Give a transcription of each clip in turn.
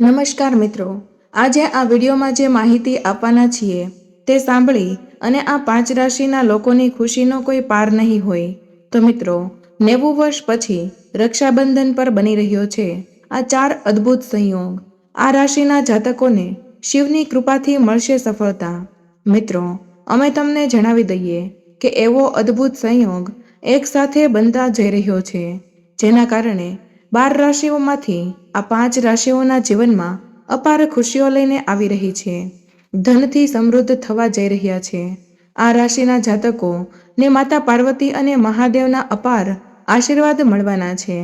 નમસ્કાર મિત્રો. આજે આ વિડીયોમાં જે માહિતી આપવાના છીએ, તે સાંભળી અને આ પાંચ રાશિના લોકોની ખુશીનો કોઈ પાર નહીં હોય. તો મિત્રો, નેવું વર્ષ પછી રક્ષાબંધન પર બની રહ્યો છે. આ ચાર અદ્ભુત સંયોગ. આ રાશિના જાતકોને શિવની કૃપાથી મળશે સફળતા. મિત્રો, અમે તમને જણાવી દઈએ કે એવો અદ્ભુત સંયોગ એકસાથે બનતા જઈ રહ્યો છે. જેના કારણે બાર રાશિઓમાંથી આ પાંચ રાશિઓના જીવનમાં અપાર ખુશીઓ લઈને આવી રહી છે. ધનથી સમૃદ્ધ થવા જઈ રહ્યા છે. આ રાશિના જાતકો ને માતા પાર્વતી અને મહાદેવના અપાર આશીર્વાદ મળવાના છે.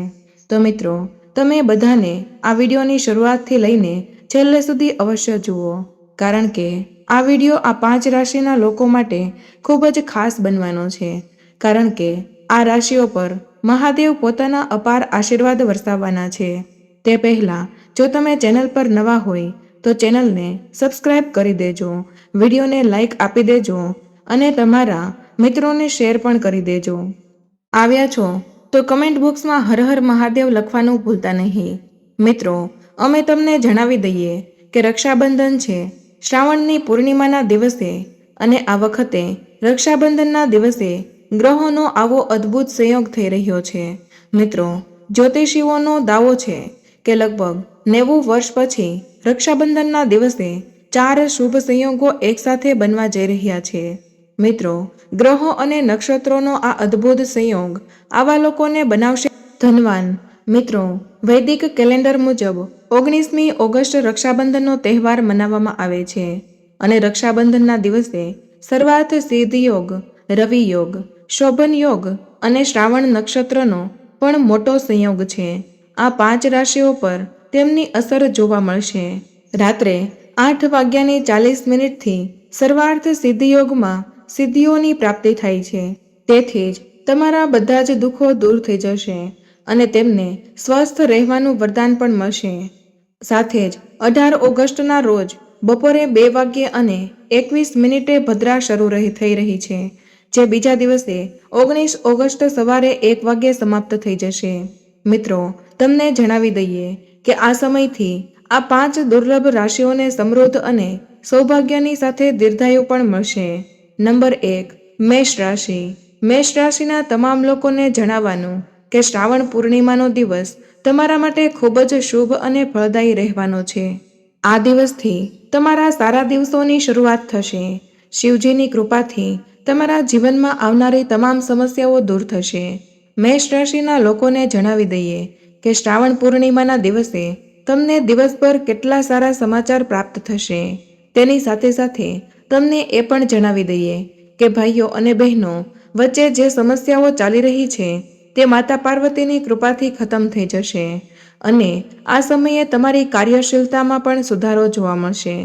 તો મિત્રો, તમે બધાને આ વિડીયોની શરૂઆતથી લઈને છેલ્લે સુધી અવશ્ય જુઓ, કારણ કે આ વીડિયો આ પાંચ રાશિના લોકો માટે ખૂબ જ ખાસ બનવાનો છે, કારણ કે આ રાશિઓ પર મહાદેવ પોતાના અપાર આશીર્વાદ વરસાવવાના છે. તે પહેલાં જો તમે ચેનલ પર નવા હોય, તો ચેનલને સબસ્ક્રાઇબ કરી દેજો, વિડીયોને લાઈક આપી દેજો અને તમારા મિત્રોને શેર પણ કરી દેજો. આવ્યા છો? તો કમેન્ટ બોક્સમાં હર હર મહાદેવ લખવાનું ભૂલતા નહીં. મિત્રો, અમે તમને જણાવી દઈએ કે રક્ષાબંધન છે, શ્રાવણની પૂર્ણિમાના દિવસે અને આ વખતે રક્ષાબંધનના દિવસે ગ્રહોનો આવો અદ્ભુત સંયોગ થઈ રહ્યો છે. મિત્રો, જ્યોતિષીઓનો દાવો છે કે લગભગ નેવું વર્ષ પછી રક્ષાબંધનના દિવસે ચાર શુભ સંયોગો એકસાથે બનવા જઈ રહ્યા છે. મિત્રો, ગ્રહો અને નક્ષત્રોનો આ અદ્ભુત સંયોગ આવા લોકોને બનાવશે. ધનવાન, મિત્રો, વૈદિક કેલેન્ડર મુજબ ઓગણીસમી ઓગસ્ટ રક્ષાબંધનનો તહેવાર મનાવવામાં આવે છે અને રક્ષાબંધનના દિવસે સર્વાર્થ સિદ્ધ યોગ, રવિ યોગ, શોભન યોગ અને શ્રાવણ નક્ષત્રનો પણ મોટો સંયોગ છે. આ પાંચ રાશિઓ પર તેમની અસર જોવા મળશે. રાત્રે આઠ વાગ્યાની ચાલીસ મિનિટથી સર્વાર્થ સિદ્ધિયોગમાં સિદ્ધિઓની પ્રાપ્તિ થાય છે. તેથી જ તમારા બધા જ દુઃખો દૂર થઈ જશે અને તેમને સ્વસ્થ રહેવાનું વરદાન પણ મળશે. સાથે જ અઢાર ઓગસ્ટના રોજ બપોરે બે વાગ્યે અને એકવીસ મિનિટે ભદ્રા શરૂ રહી થઈ રહી છે, જે બીજા દિવસે ઓગણીસ ઓગસ્ટ સવારે એક વાગ્યે સમાપ્ત થઈ જશે. મિત્રો, તમને જણાવી દઈએ કે આ સમયથી આ પાંચ દુર્લભ રાશિઓને સમૃદ્ધ અને સૌભાગ્યની સાથે દીર્ઘાયુ પણ મળશે. નંબર એક, મેષ રાશિ. મેષ રાશિના તમામ લોકોને જણાવવાનું કે શ્રાવણ પૂર્ણિમાનો દિવસ તમારા માટે ખૂબ જ શુભ અને ફળદાયી રહેવાનો છે. આ દિવસથી તમારા સારા દિવસોની શરૂઆત થશે. શિવજીની કૃપાથી તમારા જીવનમાં આવનારી તમામ સમસ્યાઓ દૂર થશે. મેષ રાશિના લોકોને જણાવી દઈએ કે શ્રાવણ પૂર્ણિમાના દિવસે તમને દિવસભર કેટલા સારા સમાચાર પ્રાપ્ત થશે. તેની સાથે સાથે તમને એ પણ જણાવી દઈએ કે ભાઈઓ અને બહેનો વચ્ચે જે સમસ્યાઓ ચાલી રહી છે તે માતા પાર્વતીની કૃપાથી ખતમ થઈ જશે અને આ સમયે તમારી કાર્યશીલતામાં પણ સુધારો જોવા મળશે.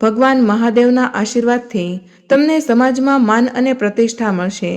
ભગવાન મહાદેવના આશીર્વાદથી તમને સમાજમાં માન અને પ્રતિષ્ઠા મળશે.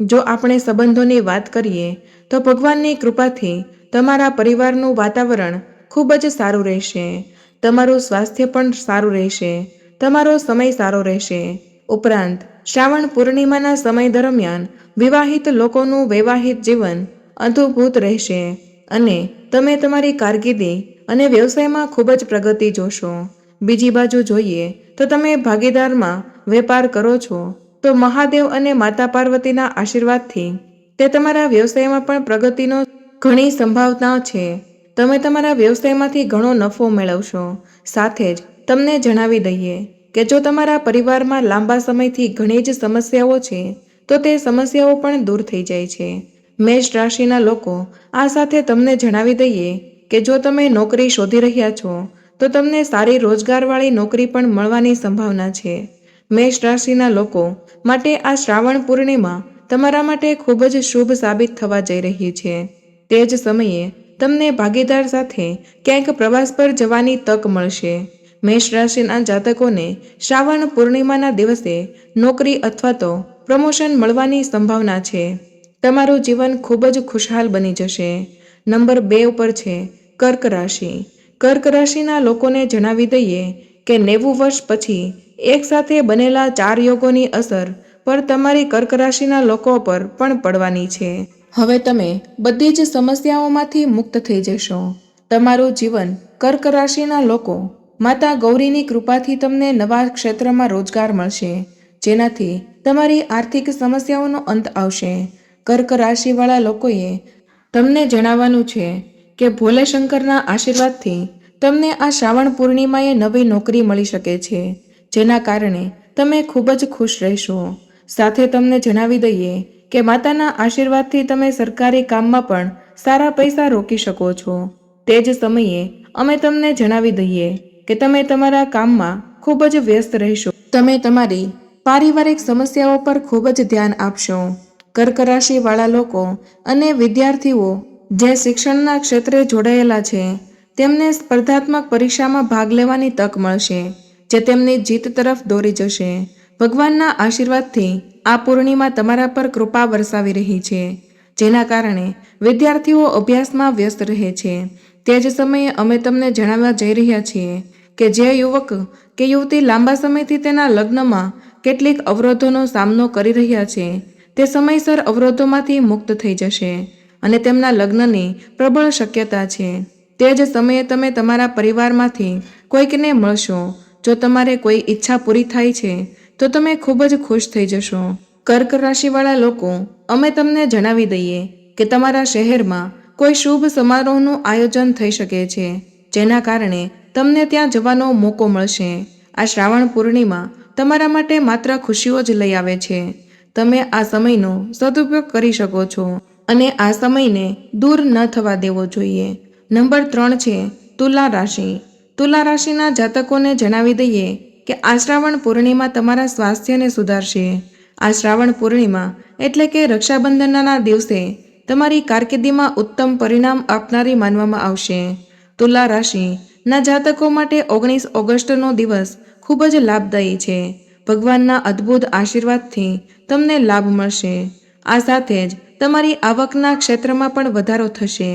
જો આપણે સંબંધોની વાત કરીએ, તો ભગવાનની કૃપાથી તમારા પરિવારનું વાતાવરણ ખૂબ જ સારું રહેશે. તમારું સ્વાસ્થ્ય પણ સારું રહેશે. તમારો સમય સારો રહેશે. ઉપરાંત, શ્રાવણ પૂર્ણિમાના સમય દરમિયાન વિવાહિત લોકોનું વૈવાહિક જીવન અદ્ભુત રહેશે અને તમે તમારી કારકિર્દી અને વ્યવસાયમાં ખૂબ જ પ્રગતિ જોશો. બીજી બાજુ જોઈએ, તો તમે ભાગીદારમાં વેપાર કરો છો. તો મહાદેવ અને માતા પાર્વતીના આશીર્વાદથી. તે તમારા વ્યવસાયમાં પણ પ્રગતિનો ઘણી સંભાવના છે. તમે તમારા વ્યવસાયમાંથી ઘણો નફો મેળવશો. સાથે જ તમને જણાવી દઈએ કે જો તમારા પરિવારમાં લાંબા સમયથી ઘણી જ સમસ્યાઓ છે, તો તે સમસ્યાઓ પણ દૂર થઈ જાય છે. મેષ રાશિના લોકો, આ સાથે તમને જણાવી દઈએ કે જો તમે નોકરી શોધી રહ્યા છો, તો તમને સારી રોજગારવાળી નોકરી પણ મળવાની સંભાવના છે. મેષ રાશિના લોકો માટે આ શ્રાવણ પૂર્ણિમા તમારા માટે ખૂબ જ શુભ સાબિત થવા જઈ રહી છે. તે જ સમયે તમને ભાગીદાર સાથે ક્યાંક પ્રવાસ પર જવાની તક મળશે. મેષ રાશિના જાતકોને શ્રાવણ પૂર્ણિમાના દિવસે નોકરી અથવા તો પ્રમોશન મળવાની સંભાવના છે. તમારું જીવન ખૂબ જ ખુશહાલ બની જશે. નંબર બે ઉપર છે કર્ક રાશિ. કર્ક રાશિના લોકોને જણાવી દઈએ કે નેવું વર્ષ પછી એકસાથે બનેલા ચાર યોગોની અસર પર તમારી કર્ક રાશિના લોકો પર પણ પડવાની છે. હવે તમે બધી જ સમસ્યાઓમાંથી મુક્ત થઈ જશો. તમારું જીવન કર્ક રાશિના લોકો, માતા ગૌરીની કૃપાથી તમને નવા ક્ષેત્રમાં રોજગાર મળશે, જેનાથી તમારી આર્થિક સમસ્યાઓનો અંત આવશે. કર્ક રાશિવાળા લોકોએ તમને જણાવવાનું છે કે ભોલેશંકરના આશીર્વાદથી તમને આ શ્રાવણ પૂર્ણિમાએ નવી નોકરી મળી શકે છે. જેના કારણે તમે ખૂબ જ ખુશ રહેશો. સાથે તમને જણાવી દઈએ કે માતાના આશીર્વાદથી તમે સરકારી કામમાં પણ સારા પૈસા રોકી શકો છો. તે જ સમયે અમે તમને જણાવી દઈએ કે તમે તમારા કામમાં ખૂબ જ વ્યસ્ત રહેશો. તમે તમારી પારિવારિક સમસ્યાઓ પર ખૂબ જ ધ્યાન આપશો. કર્ક રાશિવાળા લોકો અને વિદ્યાર્થીઓ જે શિક્ષણના ક્ષેત્રે જોડાયેલા છે, તેમને સ્પર્ધાત્મક પરીક્ષામાં ભાગ લેવાની તક મળશે. જે તેમની જીત તરફ દોરી જશે. ભગવાનના આશીર્વાદથી આ પૂર્ણિમા તમારા પર કૃપા વરસાવી રહી છે. જેના કારણે વિદ્યાર્થીઓ અભ્યાસમાં વ્યસ્ત રહે છે. તે જ સમયે અમે તમને જણાવવા જઈ રહ્યા છીએ કે જે યુવક કે યુવતી લાંબા સમયથી તેના લગ્નમાં કેટલીક અવરોધોનો સામનો કરી રહ્યા છે, તે સમયસર અવરોધોમાંથી મુક્ત થઈ જશે અને તેમના લગ્નની પ્રબળ શક્યતા છે. તે જ સમયે તમે તમારા પરિવારમાંથી કોઈકને મળશો જો તમારે કોઈ ઈચ્છા પૂરી થાય છે, તો તમે ખૂબ જ ખુશ થઈ જશો. કર્ક રાશિવાળા લોકો, અમે તમને જણાવી દઈએ કે તમારા શહેરમાં કોઈ શુભ સમારોહનું આયોજન થઈ શકે છે, જેના કારણે તમને ત્યાં જવાનો મોકો મળશે. આ શ્રાવણ પૂર્ણિમા તમારા માટે માત્ર ખુશીઓ જ લઈ આવે છે. તમે આ સમયનો સદુપયોગ કરી શકો છો અને આ સમયને દૂર ન થવા દેવો જોઈએ. નંબર ત્રણ છે તુલા રાશિ. તુલા રાશિના જાતકોને જણાવી દઈએ કે આ શ્રાવણ પૂર્ણિમા તમારા સ્વાસ્થ્યને સુધારશે. આ શ્રાવણ પૂર્ણિમા એટલે કે રક્ષાબંધનના દિવસે તમારી કારકિર્દીમાં ઉત્તમ પરિણામ આપનારી માનવામાં આવશે. તુલા રાશિના જાતકો માટે ઓગણીસ ઓગસ્ટનો દિવસ ખૂબ જ લાભદાયી છે. ભગવાનના અદ્ભુત આશીર્વાદથી તમને લાભ મળશે. આ સાથે જ તમારી આવકના ક્ષેત્રમાં પણ વધારો થશે.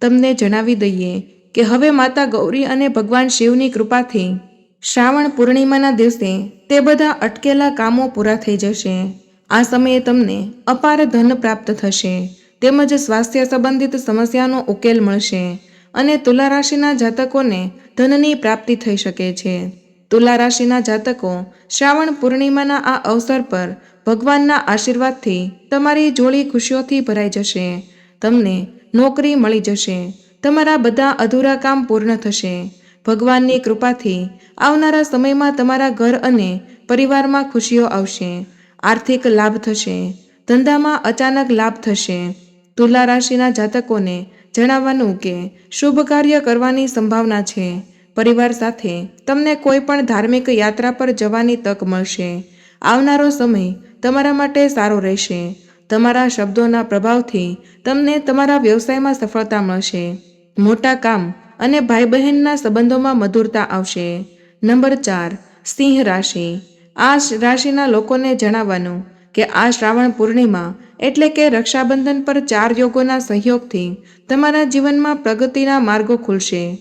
તમને જણાવી દઈએ કે હવે માતા ગૌરી અને ભગવાન શિવની કૃપાથી શ્રાવણ પૂર્ણિમાના દિવસે તે બધા અટકેલા કામો પૂરા થઈ જશે. આ સમયે તમને અપાર ધન પ્રાપ્ત થશે. તેમજ સ્વાસ્થ્ય સંબંધિત સમસ્યાનો ઉકેલ મળશે અને તુલા રાશિના જાતકોને ધનની પ્રાપ્તિ થઈ શકે છે. તુલા રાશિના જાતકો શ્રાવણ પૂર્ણિમાના આ અવસર પર ભગવાનના આશીર્વાદથી તમારી જોડી ખુશીઓથી ભરાઈ જશે. તમને નોકરી મળી જશે. તમારા બધા અધૂરા કામ પૂર્ણ થશે. ભગવાનની કૃપાથી આવનારા સમયમાં તમારા ઘર અને પરિવારમાં ખુશીઓ આવશે. આર્થિક લાભ થશે. ધંધામાં અચાનક લાભ થશે. તુલા રાશિના જાતકોને જણાવવાનું કે શુભ કાર્ય કરવાની સંભાવના છે. પરિવાર સાથે તમને કોઈ પણ ધાર્મિક યાત્રા પર જવાની તક મળશે. આવનારો સમય તમારા માટે સારો રહેશે. તમારા શબ્દોના પ્રભાવથી તમને તમારા વ્યવસાયમાં સફળતા મળશે. મોટા કામ અને ભાઈ બહેનના સંબંધોમાં મધુરતા આવશે. નંબર ચાર, સિંહ રાશિ. આ રાશિના લોકોને જણાવવાનું કે આ શ્રાવણ પૂર્ણિમા એટલે કે રક્ષાબંધન પર ચાર યોગોના સહયોગથી તમારા જીવનમાં પ્રગતિના માર્ગો ખુલશે.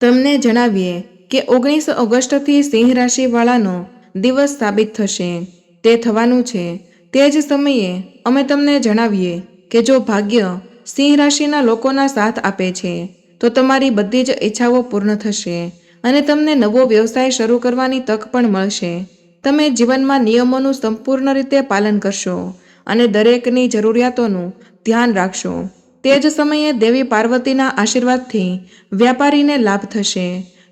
તમને જણાવીએ કે ઓગણીસ ઓગસ્ટથી સિંહ રાશિવાળાનો દિવસ સાબિત થશે. તે થવાનું છે. તે જ સમયે અમે તમને જણાવીએ કે જો ભાગ્ય સિંહ રાશિના લોકોના સાથ આપે છે, તો તમારી બધી જ ઈચ્છાઓ પૂર્ણ થશે અને તમને નવો વ્યવસાય શરૂ કરવાની તક પણ મળશે. તમે જીવનમાં નિયમોનું સંપૂર્ણ રીતે પાલન કરશો અને દરેકની જરૂરિયાતોનું ધ્યાન રાખશો. તે જ સમયે દેવી પાર્વતીના આશીર્વાદથી વ્યાપારીને લાભ થશે.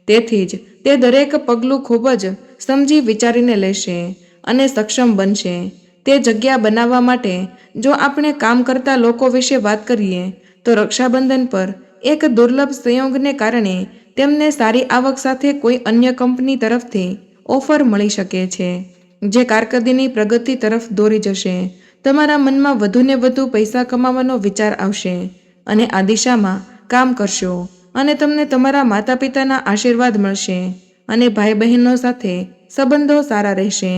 તેથી જ તે દરેક પગલું ખૂબ જ સમજી વિચારીને લેશે અને સક્ષમ બનશે. તે જગ્યા બનાવવા માટે જો આપણે કામ કરતા લોકો વિશે વાત કરીએ, તો રક્ષાબંધન પર એક દુર્લભ સંયોગને કારણે તેમને સારી આવક સાથે કોઈ અન્ય કંપની તરફથી ઓફર મળી શકે છે, જે કારકર્દીની પ્રગતિ તરફ દોરી જશે. તમારા મનમાં વધુને વધુ પૈસા કમાવાનો વિચાર આવશે અને આ દિશામાં કામ કરશો અને તમને તમારા માતા પિતાના આશીર્વાદ મળશે અને ભાઈ બહેનો સાથે સંબંધો સારા રહેશે.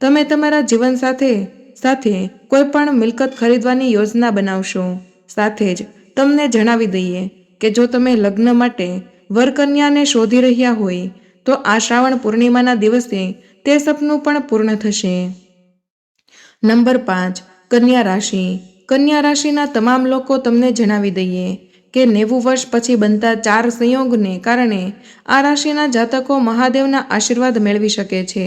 તમે તમારા જીવન સાથે સાથે કોઈ પણ મિલકત ખરીદવાની યોજના બનાવશો. સાથે જ તમને જણાવી દઈએ કે જો તમે લગ્ન માટે વરકન્યાને શોધી રહ્યા હોય, તો આ શ્રાવણ પૂર્ણિમાના દિવસે તે સપનું પણ પૂર્ણ થશે. નંબર પાંચ, કન્યા રાશિ. કન્યા રાશિના તમામ લોકો તમને જણાવી દઈએ કે નેવું વર્ષ પછી બનતા ચાર સંયોગને કારણે આ રાશિના જાતકો મહાદેવના આશીર્વાદ મેળવી શકે છે.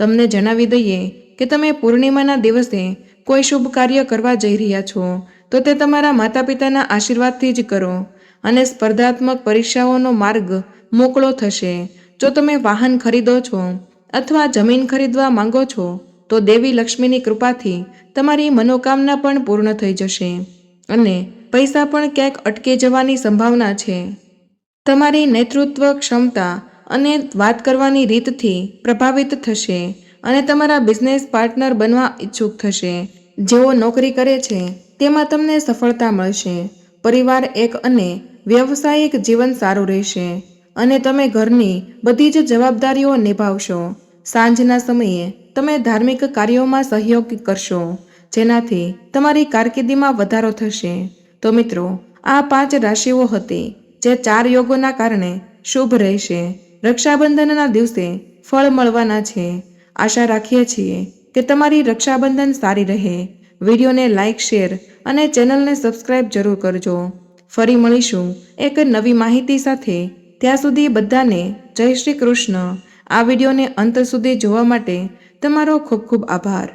તમને જણાવી દઈએ કે તમે પૂર્ણિમાના દિવસે કોઈ શુભ કાર્ય કરવા જઈ રહ્યા છો, તો તે તમારા માતા પિતાના આશીર્વાદથી જ કરો અને સ્પર્ધાત્મક પરીક્ષાઓનો માર્ગ મોકળો થશે. જો તમે વાહન ખરીદો છો અથવા જમીન ખરીદવા માંગો છો, તો દેવી લક્ષ્મીની કૃપાથી તમારી મનોકામના પણ પૂર્ણ થઈ જશે અને પૈસા પણ ક્યાંક અટકી જવાની સંભાવના છે. તમારી નેતૃત્વ ક્ષમતા અને વાત કરવાની રીતથી પ્રભાવિત થશે અને તમારા બિઝનેસ પાર્ટનર બનવા ઈચ્છુક થશે. જેઓ નોકરી કરે છે, તેમાં તમને સફળતા મળશે. પરિવાર એક અને વ્યવસાયિક જીવન સારું રહેશે અને તમે ઘરની બધી જ જવાબદારીઓ નિભાવશો. સાંજના સમયે તમે ધાર્મિક કાર્યોમાં સહયોગ કરશો, જેનાથી તમારી કારકિર્દીમાં વધારો થશે. તો મિત્રો, આ પાંચ રાશિઓ હતી જે ચાર યોગોના કારણે શુભ રહેશે. રક્ષાબંધનના દિવસે ફળ મળવાના છે. આશા રાખીએ છીએ કે તમારી રક્ષાબંધન સારી રહે. વિડીયોને લાઇક શેર અને ચેનલને સબસ્ક્રાઇબ જરૂર કરજો. ફરી મળીશું એક નવી માહિતી સાથે. ત્યાં સુધી બધાને જય શ્રી કૃષ્ણ. આ વિડીયોને અંત સુધી જોવા માટે તમારો ખૂબ ખૂબ આભાર.